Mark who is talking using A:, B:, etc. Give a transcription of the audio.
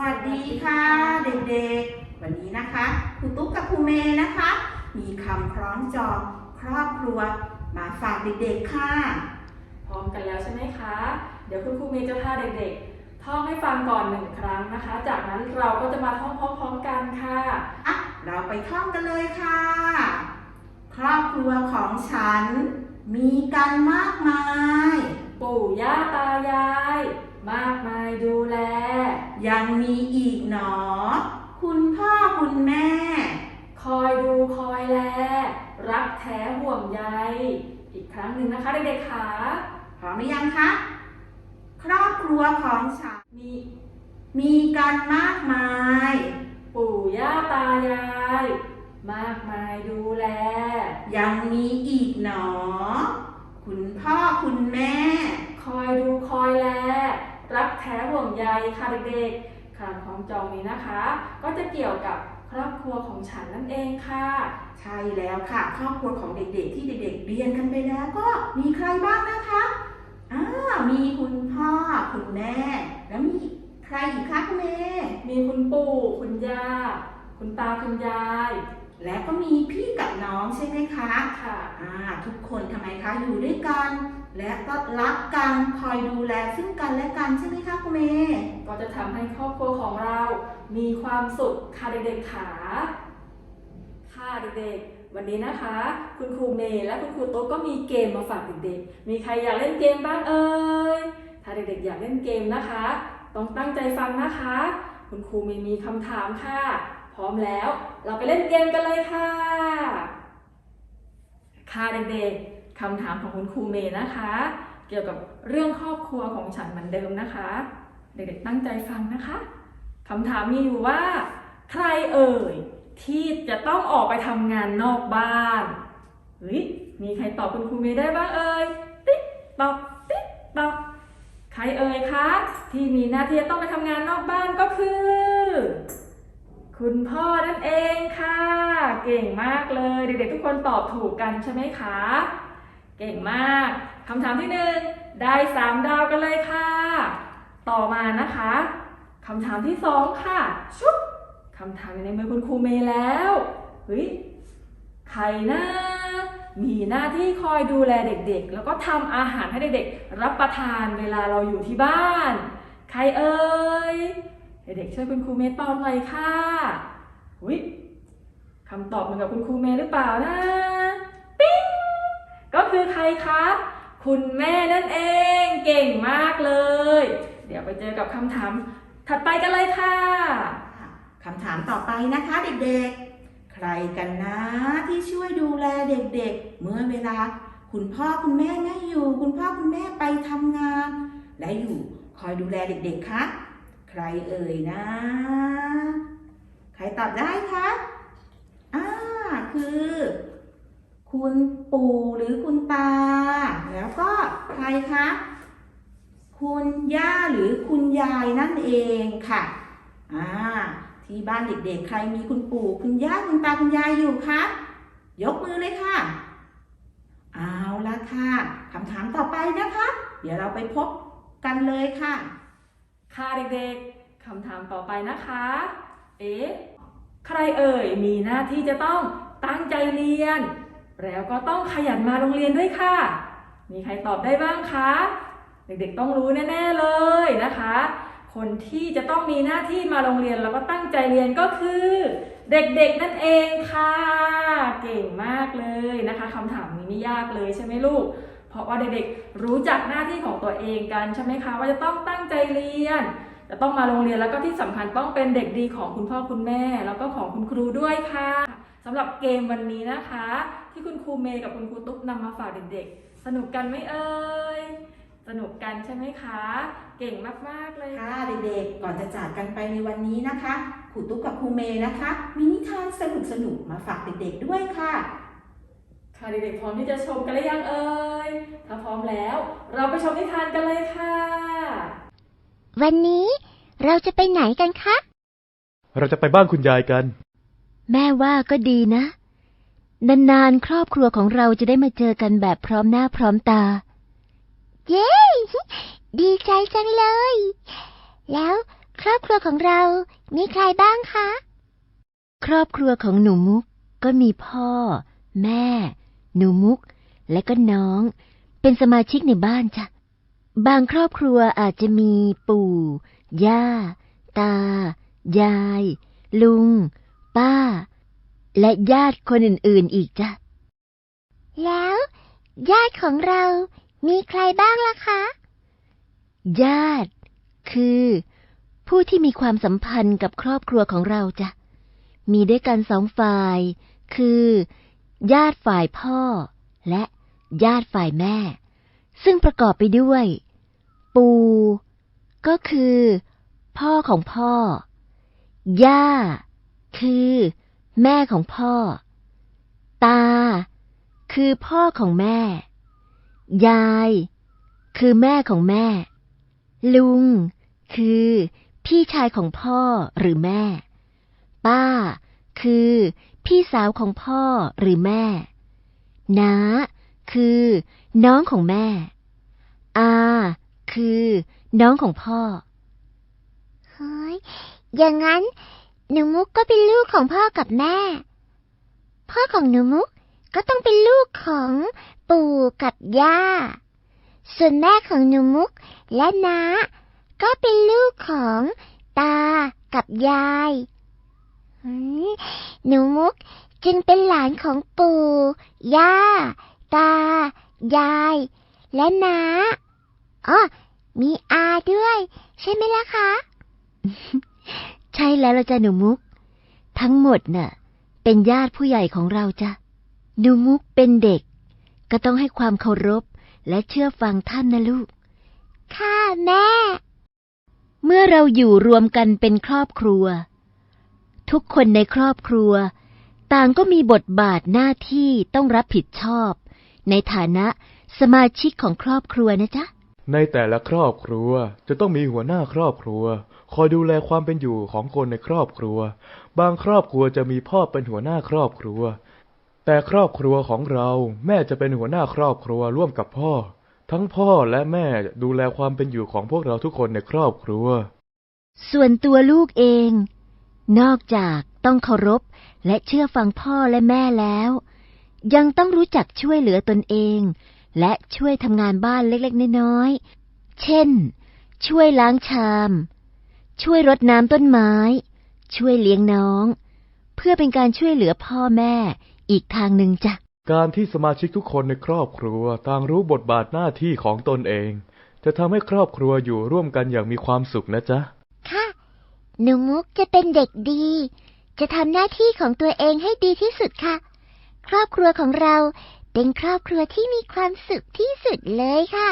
A: วัสดีค่ะเด็กๆ วันนี้นะคะครูตุ๊กกับครูเมย์นะคะ มีคำคล้องจองครอบครัวมาฝากเด็กๆค่ะ
B: พร้อมกันแล้วใช่ไหมคะ เดี๋ยวคุณครูเมย์จะพาเด็กๆท่องให้ฟังก่อนหนึ่งครั้งนะคะ จากนั้นเราก็จะมาท่องพร้อมๆกันค่ะ
A: อะเราไปท่องกันเลยค่ะ ครอบครัวของฉัน มีกันมากมาย
B: ปู่ย่าตายาย มากมายดูแล
A: ยังมีอีกหนอ คุณพ่อคุณแม่
B: คอยดูคอยแล รักแท้ห่วงใย อีกครั้งหนึ่งนะคะเด็กๆค่ะ
A: พร้อมหรือยังคะ ครอบครัวของฉัน
B: มี
A: มีกันมากมาย
B: ปู่ย่าตายาย มากมายดูแล
A: ยังมีอีกหนอ คุณพ่อคุณแม่
B: คอยดูคอยแลรัก แท้ห่วงใยค่ะเด็กๆคำของจองนี้นะคะ ก็จะเกี่ยวกับครอบครัวของฉันนั่นเองค่ะ
A: ใช่แล้วค่ะ ครอบครัวของเด็กๆ ที่เด็กๆ เรียนกันไปแล้วก็มีใครบ้างนะคะอ่ามีคุณพ่อคุณแม่ แล้วมีใครอีกคะคุณเมย์
B: มีคุณปู่คุณย่า คุณตาคุณยาย
A: และก็มีพี่กับน้องใช่ไหมคะ
B: ค่ะ
A: อ่าทุกคนทำไมคะอยู่ด้วยกัน และก็รักกันคอยดูแลซึ่งกันและกันใช่ไหมคะคุณเมย์
B: ก็จะทำให้ครอบครัวของเรา มีความสุขค่ะเด็กๆขาค่ะเด็กๆ วันนี้นะคะ คุณครูเมย์และคุณครูโต๊ะก็มีเกมมาฝากเด็กๆ มีใครอยากเล่นเกมบ้างเอ่ย ถ้าเด็กๆอยากเล่นเกมนะคะ ต้องตั้งใจฟังนะคะ คุณครูเมย์มีคำถามค่ะ พร้อมแล้ว เราไปเล่นเกมกันเลยค่ะ ค่ะเด็กๆคำถามของคุณครูเมย์นะคะ เกี่ยวกับเรื่องครอบครัวของฉันเหมือนเดิมนะคะ เด็กๆตั้งใจฟังนะคะคำถามมีอยู่ว่า ใครเอ่ยที่จะต้องออกไปทำงานนอกบ้านเฮ้ยมีใครตอบคุณครูเมย์ได้บ้างเอ่ยติ๊กตอกติ๊กตอกใครเอ่ยคะที่มีหน้าที่จะต้องไปทำงานนอกบ้านก็คือ คุณพ่อนั่นเองค่ะ เก่งมากเลย เด็กๆทุกคนตอบถูกกันใช่ไหมคะ เก่งมากคำถามที่หนึ่งได้สามดาวกันเลยค่ะ ต่อมานะคะคำถามที่สองค่ะ ชุบคำถามอยู่ในมือคุณครูเมย์แล้วเฮ้ยใครนะมีหน้าที่คอยดูแลเด็กๆ แล้วก็ทำอาหารให้เด็กๆ รับประทานเวลาเราอยู่ที่บ้าน ใครเอ่ย เด็กๆช่วยคุณครูเมย์ตอบหน่อยค่ะหุยคำตอบเหมือนกับคุณครูเมย์หรือเปล่านะ ปิ๊ง ก็คือใครคะ คุณแม่นั่นเอง เก่งมากเลย เดี๋ยวไปเจอกับคำถามถัดไปกันเลยค่ะ
A: คำถามต่อไปนะคะเด็กๆ ใครกันนะที่ช่วยดูแลเด็กๆ เมื่อเวลา คุณพ่อคุณแม่ไม่อยู่ คุณพ่อคุณแม่ไปทำงาน และอยู่คอยดูแลเด็กๆ คะ ใครเอ่ยนะ ใครตอบได้คะอ่าคือ คุณปู่หรือคุณตา แล้วก็ใครคะ คุณย่าหรือคุณยายนั่นเองค่ะอ่าที่บ้านเด็กๆ ใครมีคุณปู่คุณย่าคุณตาคุณยายอยู่คะยกมือเลยค่ะ เอาละค่ะคำถามต่อไปนะคะ เดี๋ยวเราไปพบกันเลยค่ะ
B: ค่ะเด็กๆคำถามต่อไปนะคะ เอ๊ะใครเอ่ยมีหน้าที่จะต้องตั้งใจเรียน แล้วก็ต้องขยันมาโรงเรียนด้วยค่ะ มีใครตอบได้บ้างคะ เด็กๆต้องรู้แน่ๆเลยนะคะ คนที่จะต้องมีหน้าที่มาโรงเรียนแล้วก็ตั้งใจเรียนก็คือ เด็กๆนั่นเองค่ะ เก่งมากเลยนะคะคำถามนี้ไม่ยากเลยใช่ไหมลูก เพราะว่าเด็กๆรู้จักหน้าที่ของตัวเองกันใช่ไหมคะ ว่าจะต้องตั้งใจเรียนจะต้องมาโรงเรียนแล้วก็ที่สำคัญต้องเป็นเด็กดีของคุณพ่อคุณแม่ แล้วก็ของคุณครูด้วยค่ะสำหรับเกมวันนี้นะคะ ที่คุณครูเมย์กับคุณครูตุ๊กนำมาฝากเด็กๆ สนุกกันไหมเอ่ยสนุกกันใช่ไหมคะ เก่งมากๆเลย
A: ค่ะเด็กๆก่อนจะจากกันไปในวันนี้นะคะครูตุ๊กกับครูเมย์นะคะ มีนิทานสนุกๆมาฝากเด็กๆด้วยค่ะ
B: ค่ะเด็กๆพร้อมที่จะชมกันหรือยังเอ่ย ถ้าพร้อมแล้ว เราไปชมนิทานกันเลยค่ะ
C: วันนี้เราจะไปไหนกันคะ
D: เราจะไปบ้านคุณยายกัน
C: แม่ว่าก็ดีนะ นานๆ ครอบครัวของเราจะได้มาเจอกันแบบพร้อมหน้าพร้อมตา เย้ ดีใจจังเลย แล้วใครอบครัวของเรา มีใครบ้างคะ ครอบครัวของหนูมุกก็มีพ่อ แม่ หนูมุก และก็น้อง เป็นสมาชิกในบ้านจ้ะ บางครอบครัวอาจจะมีปู่ ย่า ตา ยาย ลุง ป้า และญาติคนอื่นๆอีกจ้ะ แล้ว ญาติของเรามีใครบ้างล่ะคะ ญาติ คือ ผู้ที่มีความสัมพันธ์กับครอบครัวของเราจ้ะ มีด้วยกันสองฝ่าย คือ ญาติฝ่ายพ่อ และญาติฝ่ายแม่ ซึ่งประกอบไปด้วย ปู่ ก็คือ พ่อของพ่อ ย่า คือ แม่ของพ่อ ตา คือพ่อของแม่ ยาย คือแม่ของแม่ ลุง คือพี่ชายของพ่อหรือแม่ ป้า คือ พี่สาวของพ่อหรือแม่น้าคือ น้องของแม่ อาคือ น้องของพ่อ เฮ้ย อย่างนั้น หนูมุกก็เป็นลูกของพ่อกับแม่ พ่อของหนูมุกก็ต้องเป็นลูกของปู่กับย่า ส่วนแม่ของหนูมุกและน้าก็เป็นลูกของตากับยาย หนูมุกจึงเป็นหลานของปู่ ย่า ตา ยาย และน้าอ๋อมีอาด้วย ใช่ไหมล่ะคะ ใช่แล้วละจ้ะหนูมุก ทั้งหมดน่ะ เป็นญาติผู้ใหญ่ของเราจ้ะหนูมุกเป็นเด็ก ก็ต้องให้ความเคารพและเชื่อฟังท่านนะลูก ค่ะแม่ เมื่อเราอยู่รวมกันเป็นครอบครัว ทุกคนในครอบครัว ต่างก็มีบทบาทหน้าที่ต้องรับผิดชอบ ในฐานะสมาชิกของครอบครัวนะจ๊ะ
D: ในแต่ละครอบครัวจะต้องมีหัวหน้าครอบครัว คอยดูแลความเป็นอยู่ของคนในครอบครัว บางครอบครัวจะมีพ่อเป็นหัวหน้าครอบครัว แต่ครอบครัวของเราแม่จะเป็นหัวหน้าครอบครัวร่วมกับพ่อ ทั้งพ่อและแม่ดูแลความเป็นอยู่ของพวกเราทุกคนในครอบครัว
C: ส่วนตัวลูกเอง นอกจากต้องเคารพและเชื่อฟังพ่อและแม่แล้ว ยังต้องรู้จักช่วยเหลือตนเอง และช่วยทำงานบ้านเล็กๆ น้อยๆ เช่น ช่วยล้างชาม ช่วยรดน้ำต้นไม้ ช่วยเลี้ยงน้อง เพื่อเป็นการช่วยเหลือพ่อแม่อีกทางหนึ่งจ้ะ
D: การที่สมาชิกทุกคนในครอบครัวต่างรู้บทบาทหน้าที่ของตนเอง จะทำให้ครอบครัวอยู่ร่วมกันอย่างมีความสุขนะจ๊ะ
C: หนูมุกจะเป็นเด็กดี จะทำหน้าที่ของตัวเองให้ดีที่สุดค่ะ ครอบครัวของเราเป็นครอบครัวที่มีความสุขที่สุดเลยค่ะ